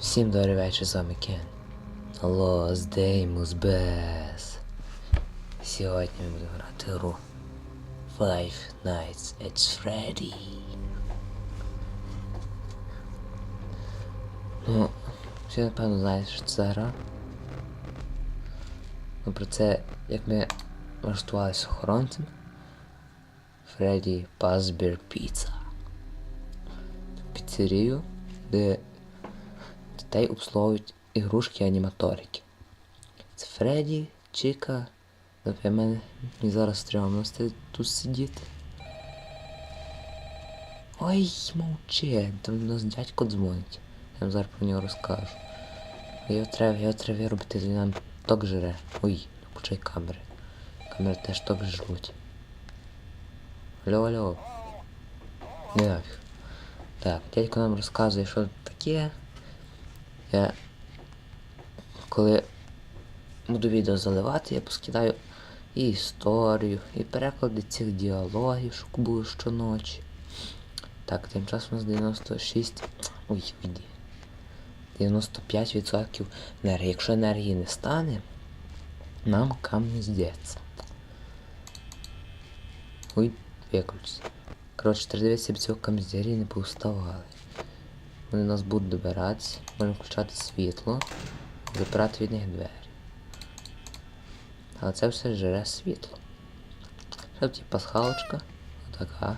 Всім добрий вечір, з вами Кен. Лос Деймус Бес. Сьогодні ми будемо грати гру Five Nights at Freddy. Ну, всі напевно знаєте, що це гра. Ну про це, як ми влаштувалися охоронцем. Фредді Пазбір Піца. Піцерію, де дітей обслуговують ігрушки і аніматорики. Це Фредді, Чіка. Мене мені зараз стрьомно ст- тут сидіти. Ой, мовчи, там до нас дядько дзвонить. Я вам зараз про нього розкажу. Його треба, його треба виробити, він нам ток жре. Ой, включай камери. Камери теж ток жруть. Алло, алло. Не нафіг. Так, дядько нам розказує, що таке. Я коли буду відео заливати, я поскидаю і історію, і переклади цих діалогів, що були щоночі. Так, тим часом у нас 96. Ой, віді. 95% енергії. Якщо енергії не стане, нам камінь здеться. Ой, виключиться. Коротше, треба дивитися, щоб цього камзері не повставали. Вони нас будуть добиратися, можемо включати світло, запирати від них двері. Але це все жере світло. Що ті пасхалочка? Отака.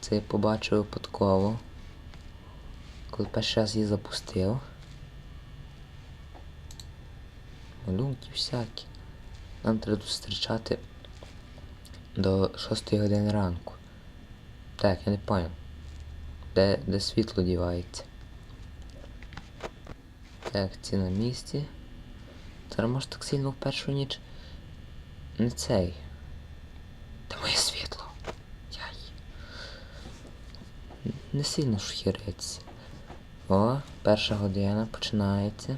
Це я побачив випадково. Коли перший раз її запустив. Малюнки всякі. Нам треба зустрічати до 6 години ранку. Так, я не понял. Де, де світло дівається? Так, ці на місці. Зараз може так сильно в першу ніч. Не цей. Де моє світло? Яй. Не сильно шхіриться. О, перша година починається.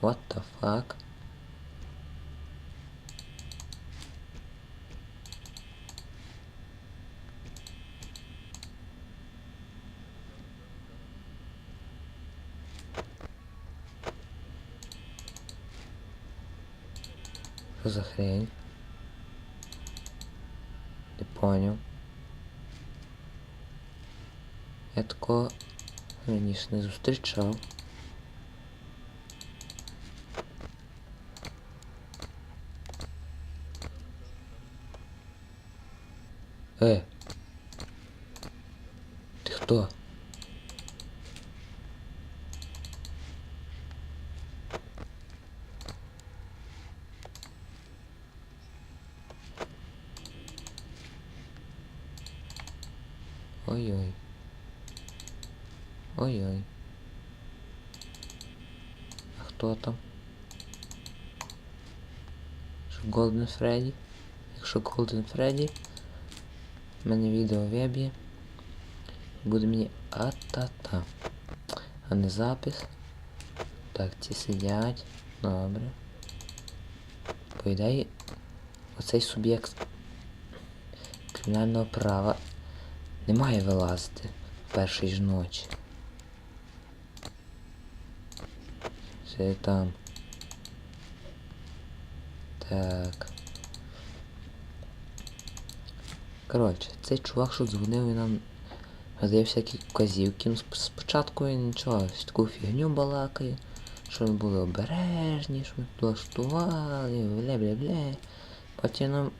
What the fuck? Що за хрень? Не понял. Я такого раніше не зустрічав. Э. Ты кто? Ой-ой. Ой-ой. А хто там? Що Голден Фредді? Якщо Голден Фредді, мене відео веб'є. Буде мені а-та-та. А не запис. Так, ці сидять. Добре. По ідеї, оцей суб'єкт кримінального права не має вилазити в першій ж ночі. Це там. Так. Коротше, цей чувак, що дзвонив, він нам дає всякі вказівки. Ну, спочатку він нічого, таку фігню балакає, що ми були обережні, що ми влаштували, бля-бля-бля. Потім нам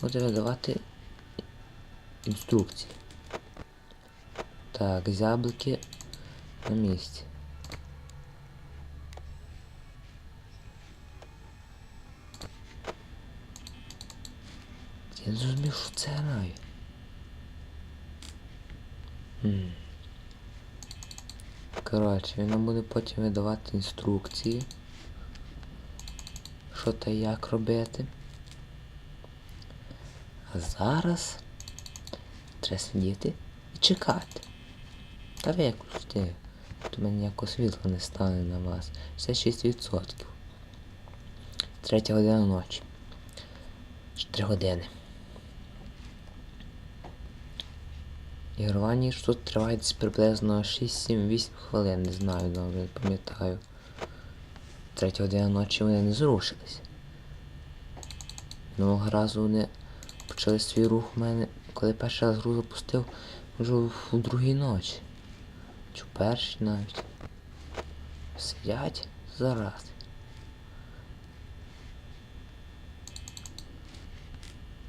буде видавати інструкції. Так, зяблики на місці. Я не зрозумів, що це. Хм. Коротше, він нам буде потім видавати інструкції. Що та як робити. А зараз треба сидіти і чекати. Та виключте. то в мене ніякого світла не стане на вас. Це 6%. Третя година ночі. 4 години. Ігрування ж тут триває десь приблизно 6-7-8 хвилин, не знаю добре, не пам'ятаю. Третя година ночі вони не зрушились. Минулого разу вони почали свій рух у мене, коли перший раз гру запустив, вже у другій ночі. Чи в першій навіть. Сидять зараз.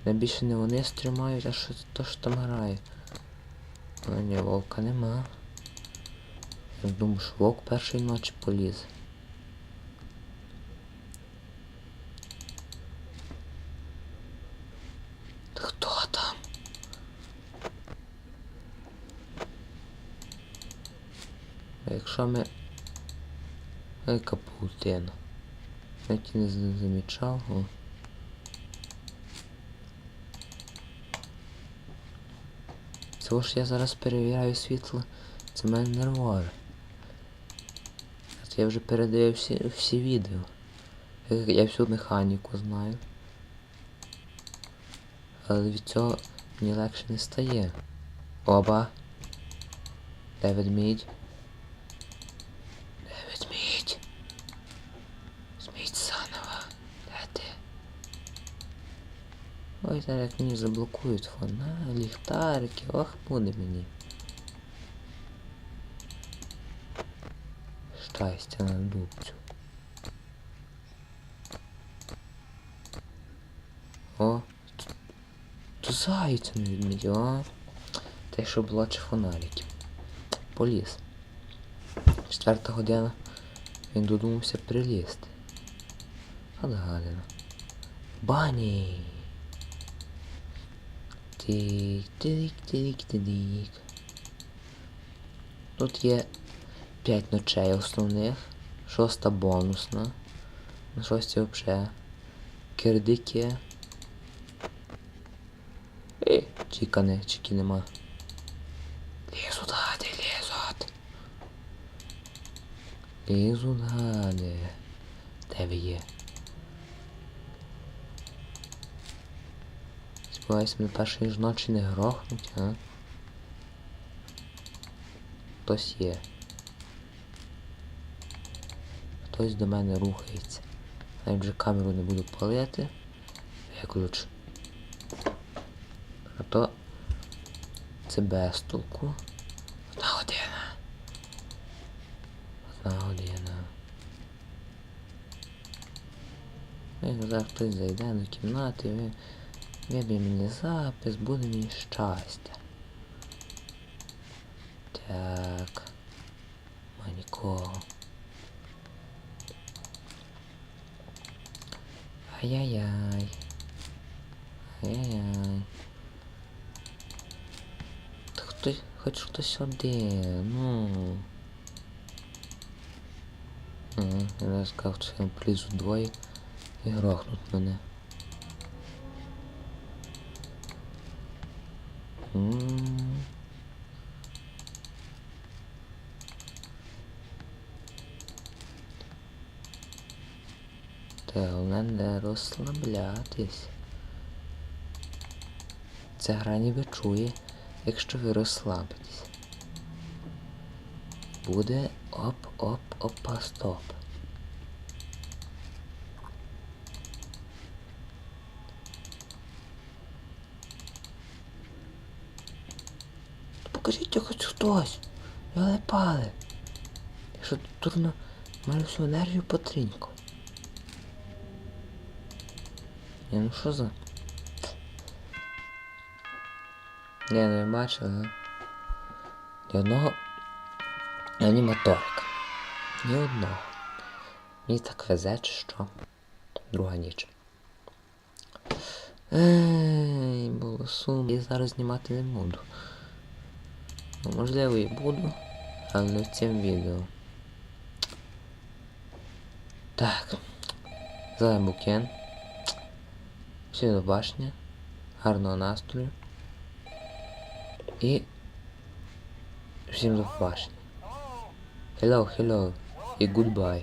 Найбільше не вони стримають, а що то що там грає. А ні, вовка нема. Я думаю, що вовк першої ночі поліз. Хто там? А якщо ми... Яка паутина? Я ті не замічав. Цього ж я зараз перевіряю світло. Це мене нервує. Я вже передаю всі, всі відео. Я, я всю механіку знаю. Але від цього мені легше не стає. Оба. Де ведмідь? Де ведмідь? Зміть заново. Де ти? Ой, зараз мені заблокують фона, ліхтарики, ох, буде мені. Щастя на дубцю. О, то зайця не відмідів, а? Те, що блоче фонарики. Поліз. Четверта година. Він додумався прилізти. Гадина. Бані. Тик, тик, тик, тик. Тут є 5 ночей основних, шоста бонусна. На шостій взагалі. Кирдики. І чікани, чіки нема. Лізуть гади, лізуть. Лізуть гади. Де ви є? Сподіваюся, мене першої ж ночі не грохнуть, а? Хтось є. Хтось до мене рухається. Навіть вже камеру не буду палити. Виключ. А то це без толку. Одна година. Одна година. Як зараз хтось зайде до кімнати, ви виб'є мені запис, буде мені щастя. Так. Ма нікого. Ай-яй-яй. Ай-яй-яй. Та хтось, хоч хтось один, ну. Я сказав, що я полізу двоє і грохнуть мене. Та головне не розслаблятись. Ця гра ніби чує, якщо ви розслабитесь. Буде оп-оп-опа стоп. Покажіть хоч хтось. Але пали. Якщо тут турно маю всю енергію потріньку. Ні, ну що за? Ні, ну я бачив, ага. Ні одного аніматорика. Ні одного. Мені так везе, чи що. Друга ніч. Ей, було сумно. Я зараз знімати не буду. Ну, можливо і буду, але не в цьому відео. Так. Зараз букен. Всі до башня. Гарного настрою. І всім до башні. Hello, hello. І goodbye.